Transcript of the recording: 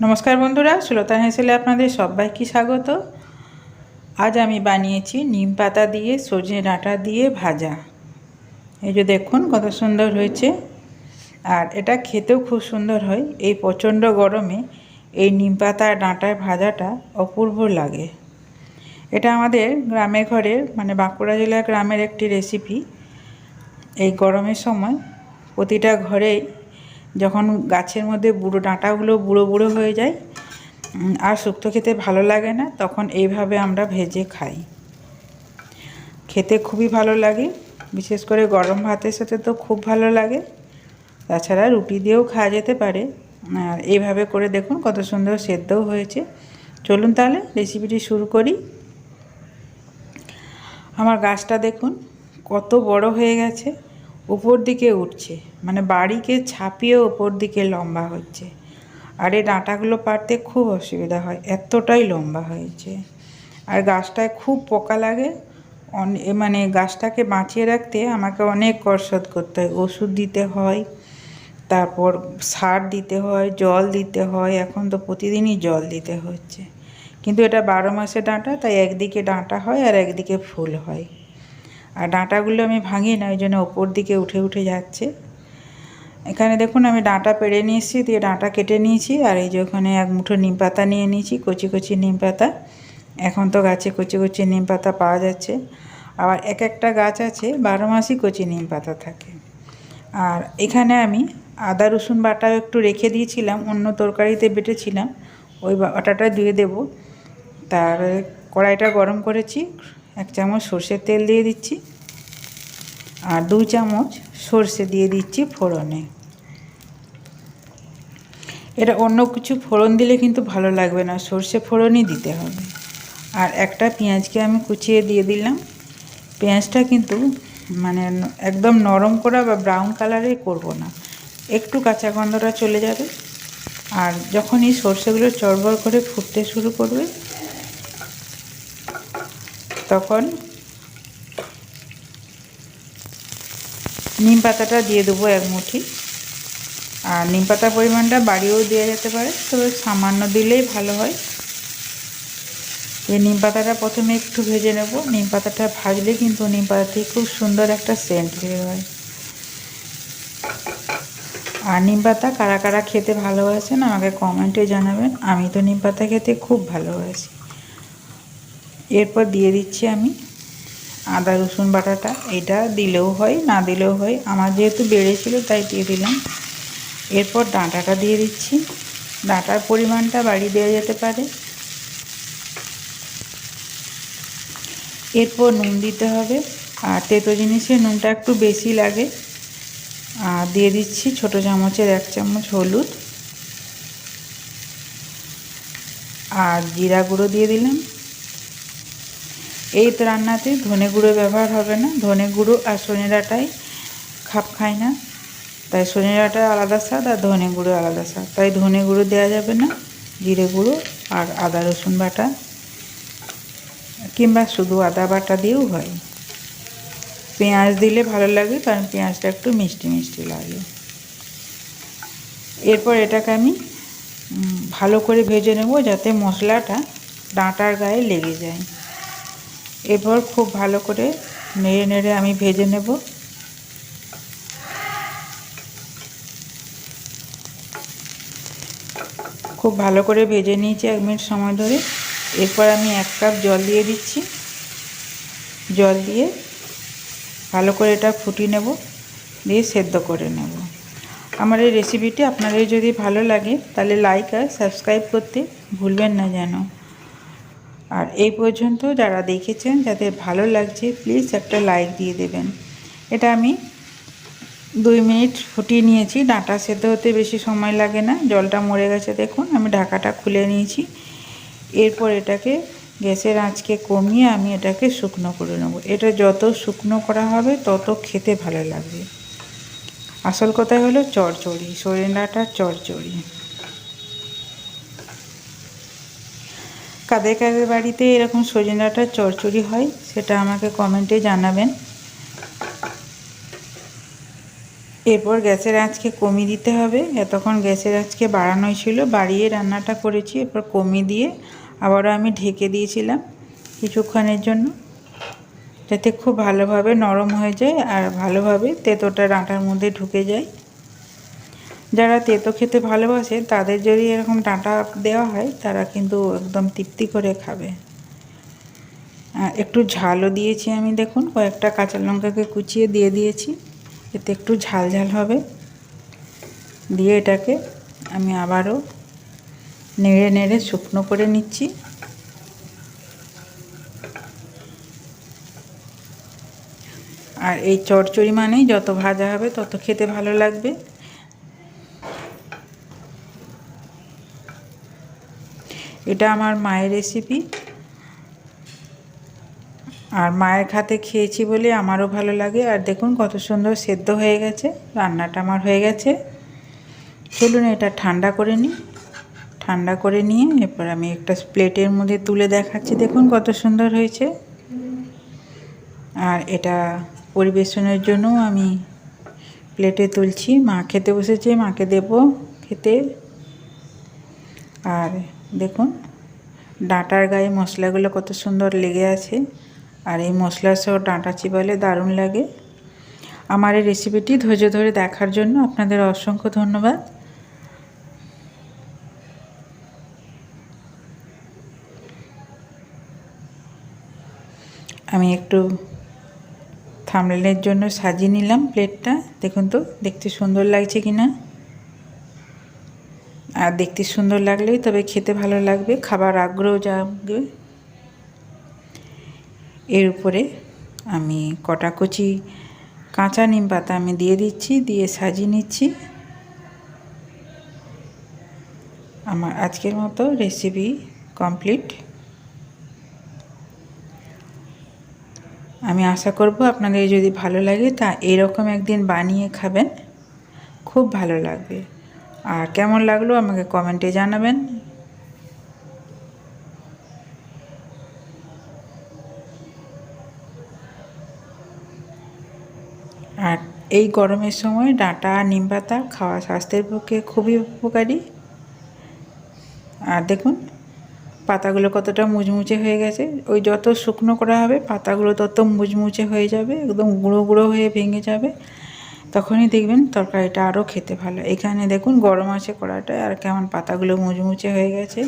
নমস্কার বন্ধুরা সুলতা হেসেলে আপনাদের সবাইকে স্বাগত। আজ আমি বানিয়েছি নিম পাতা দিয়ে সজনে ডাঁটা দিয়ে ভাজা। এই যে দেখুন কত সুন্দর হয়েছে। আর এটা খেতেও খুব সুন্দর হয়। এই প্রচণ্ড গরমে এই নিম পাতা ডাঁটার ভাজাটা অপূর্ব লাগে। এটা আমাদের গ্রামে ঘরের মানে বাঁকুড়া জেলার গ্রামের একটি রেসিপি এই গরমের সময় প্রতিটা ঘরেই যখন গাছের মধ্যে বুড়ো ডাঁটাগুলো বুড়ো বুড়ো হয়ে যায় আর শুক্তো খেতে ভালো লাগে না, তখন এইভাবে আমরা ভেজে খাই। খেতে খুবই ভালো লাগে, বিশেষ করে গরম ভাতের সাথে তো খুব ভালো লাগে। তাছাড়া রুটি দিয়েও খাওয়া যেতে পারে। আর এইভাবে করে দেখুন কত সুন্দর সেদ্ধও হয়েছে। চলুন তাহলে রেসিপিটি শুরু করি। আমার গাছটা দেখুন, কত বড় হয়ে গেছে। উপর দিকে উঠছে মানে বাড়িকে ছাপিয়ে ওপর দিকে লম্বা হচ্ছে। আর এই ডাঁটাগুলো পাড়তে খুব অসুবিধা হয়, এতটাই লম্বা হয়েছে। আর গাছটায় খুব পোকা লাগে। মানে গাছটাকে বাঁচিয়ে রাখতে আমাকে অনেক কসরত করতে হয়। ওষুধ দিতে হয়, তারপর সার দিতে হয়, জল দিতে হয়, এখন তো প্রতিদিনই জল দিতে হচ্ছে। কিন্তু এটা বারো মাসে ডাঁটা, তাই একদিকে ডাঁটা হয় আর একদিকে ফুল হয়। আর ডাঁটাগুলো আমি ভাঙি না, ওই জন্য ওপর দিকে উঠে উঠে যাচ্ছে। এখানে দেখুন আমি ডাঁটা পেড়ে নিয়েছি, দিয়ে ডাঁটা কেটে নিয়েছি, আর এই যে ওখানে এক মুঠো নিম পাতা নিয়ে নিয়েছি, কচি কচি নিম পাতা। এখন তো গাছে কচি কচি নিম পাতা পাওয়া যাচ্ছে। আবার এক একটা গাছ আছে, বারো মাসই কচি নিম পাতা থাকে। আর এখানে আমি আদা, রসুন বাটাও একটু রেখে দিয়েছিলাম, অন্য তরকারিতে বেটেছিলাম, ওই বাটাটা দিয়ে দেব। তার কড়াইটা গরম করেছি এক চামচ সর্ষের তেল দিয়ে দিচ্ছি আর দুই চামচ সর্ষে দিয়ে দিচ্ছি ফোড়নে। এটা অন্য কিছু ফোড়ন দিলে কিন্তু ভালো লাগবে না, সর্ষে ফোড়নই দিতে হবে। আর একটা পেঁয়াজকে আমি কুচিয়ে দিয়ে দিলাম। পেঁয়াজটা কিন্তু মানে একদম নরম করা বা ব্রাউন কালারে করব না। একটু কাঁচা গন্ধটা চলে যাবে। আর যখন এই সর্ষেগুলো চড়বড় করে ফুটতে শুরু করবে তখন নিম পাতাটা দিয়ে দেবো এক মুঠি। আর নিম পাতার পরিমাণটা বাড়িয়েও দেওয়া যেতে পারে, তবে সামান্য দিলেই ভালো হয়। এই নিম পাতাটা প্রথমে একটু ভেজে নেব, নিম পাতাটা ভাজলে কিন্তু নিম পাতা থেকে খুব সুন্দর একটা সেন্ট বের হয়। আর নিম পাতা কারা কারা খেতে ভালোবাসেন আমাকে কমেন্টে জানাবেন, আমি তো নিম পাতা খেতে খুব ভালোবাসি। এরপর দিয়ে দিচ্ছি আমি আদা, রসুন বাটাটা। এটা দিলেও হয়, না দিলেও হয়। আমার যেহেতু বেড়েছিল তাই দিয়ে দিলাম। এরপর ডাঁটাটা দিয়ে দিচ্ছি। ডাঁটার পরিমাণটা বাড়িয়ে দেওয়া যেতে পারে। এরপর নুন দিতে হবে। আর তেতো জিনিসে নুনটা একটু বেশি লাগে। আর দিয়ে দিচ্ছি ছোট চামচের এক চামচ হলুদ। আর জিরা গুঁড়ো দিয়ে দিলাম। এই রান্নাতে ধনে গুঁড়ো ব্যবহার হবে না। ধনে গুঁড়ো আর সজনে ডাঁটাই খাপ খায় না। তাই সজনে ডাঁটা আলাদা স্বাদ আর ধনে গুঁড়ো আলাদা স্বাদ। তাই ধনে গুঁড়ো দেওয়া যাবে না, জিরে গুঁড়ো আর আদা রসুন বাটা। কিংবা শুধু আদা বাটা দিয়েও হয়। পেঁয়াজ দিলে ভালো লাগে, কারণ পেঁয়াজটা একটু মিষ্টি মিষ্টি লাগে। এরপর এটাকে আমি ভালো করে ভেজে নেব যাতে মশলাটা ডাঁটার গায়ে লেগে যায়। এরপর খুব ভালো করে নেড়ে নেড়ে আমি ভেজে নেব। খুব ভালো করে ভেজে নিয়েছি এক মিনিট সময় ধরে। এরপর আমি এক কাপ জল দিয়ে দিচ্ছি। জল দিয়ে ভালো করে এটা ফুটিয়ে নেব, দিয়ে সেদ্ধ করে নেব। আমার এই রেসিপিটি আপনাদের যদি ভালো লাগে, তাহলে লাইক আর সাবস্ক্রাইব করতে ভুলবেন না যেন। আর এই পর্যন্ত যারা দেখেছেন, যাদের ভালো লাগছে প্লিজ একটা লাইক দিয়ে দেবেন। এটা আমি দুই মিনিট ফুটিয়ে নিয়েছি। ডাঁটা সেদ্ধ হতে বেশি সময় লাগে না। জলটা মরে গেছে দেখুন, আমি ঢাকাটা খুলে নিয়েছি। এরপর এটাকে গ্যাসের আঁচকে কমিয়ে আমি এটাকে শুকনো করে নেব। এটা যত শুকনো করা হবে, তত খেতে ভালো লাগবে। আসল কথা হলো চড়চড়ি সরিনাটার চড়চড়ি। কাদের কাদের বাড়িতে এরকম সজনাটার চড়চড়ি হয়, সেটা আমাকে কমেন্টে জানাবেন। এরপর গ্যাসের আঁচকে কমিয়ে দিতে হবে। এতক্ষণ গ্যাসের আঁচকে বাড়ানোই ছিল। বাড়িয়ে রান্নাটা করেছি। এরপর কমিয়ে দিয়ে আবারও আমি ঢেকে দিয়েছিলাম কিছুক্ষণের জন্য। যাতে খুব ভালোভাবে নরম হয়ে যায় আর ভালোভাবে তেঁতোটা ডাঁটার মধ্যে ঢুকে যায়। যারা তেতো খেতে ভালোবাসে, তাদের যদি এরকম ডাঁটা দেওয়া হয়, তারা কিন্তু একদম তৃপ্তি করে খাবে। একটু ঝালও দিয়েছি আমি, দেখুন, কয়েকটা কাঁচা লঙ্কাকে কুচিয়ে দিয়ে দিয়েছি। এতে একটু ঝাল ঝাল হবে। দিয়ে এটাকে আমি আবারও নেড়ে নেড়ে শুকনো করে নিচ্ছি। আর এই চটচড়ি মানেই যত ভাজা হবে, তত খেতে ভালো লাগবে। এটা আমার মায়ের রেসিপি আর মায়ের খাতে খেয়েছি বলে আমারও ভালো লাগে। আর দেখুন কত সুন্দর সেদ্ধ হয়ে গেছে। রান্নাটা আমার হয়ে গেছে। চলুন এটা ঠান্ডা করে নিই। ঠান্ডা করে নিয়ে এরপর আমি একটা প্লেটের মধ্যে তুলে দেখাচ্ছি। দেখুন কত সুন্দর হয়েছে। আর এটা পরিবেশনের জন্য আমি প্লেটে তুলছি। মা খেতে বসেছে, মাকে দেব খেতে। আর দেখুন, ডাঁটার গায়ে মশলাগুলো কত সুন্দর লেগে আছে। আর এই মশলা সহ ডাঁটা চিবালে দারুণ লাগে। আমার এই রেসিপিটি ধৈর্য ধরে দেখার জন্য আপনাদের অসংখ্য ধন্যবাদ। আমি একটু থামলেনের জন্য সাজিয়ে নিলাম প্লেটটা দেখুন তো, দেখতে সুন্দর লাগছে কি না আর দেখতে সুন্দর লাগলেই তবে খেতে ভালো লাগবে, খাবার আগ্রহ জাগবে এর উপরে আমি কটা কচি কাঁচা নিম পাতা আমি দিয়ে দিচ্ছি, দিয়ে সাজিয়ে নিচ্ছি। আমার আজকের মতো রেসিপি কমপ্লিট আমি আশা করব আপনাদের যদি ভালো লাগে তা এরকম একদিন বানিয়ে খাবেন, খুব ভালো লাগবে। আর কেমন লাগল আমাকে কমেন্টে জানাবেন। আর এই গরমের সময় ডাঁটা, নিম পাতা খাওয়া স্বাস্থ্যের পক্ষে খুবই উপকারী। আর দেখুন, পাতাগুলো কতটা মুচমুচে হয়ে গেছে। ওই যত শুকনো করা হবে, পাতাগুলো তত মুচমুচে হয়ে যাবে, একদম গুঁড়ো গুঁড়ো হয়ে ভেঙে যাবে। তখনই দেখবেন তরকারিটা আরও খেতে ভালো এখানে দেখুন গরম আছে কড়াটায় আর কেমন পাতাগুলো মুচমুচে হয়ে গেছে।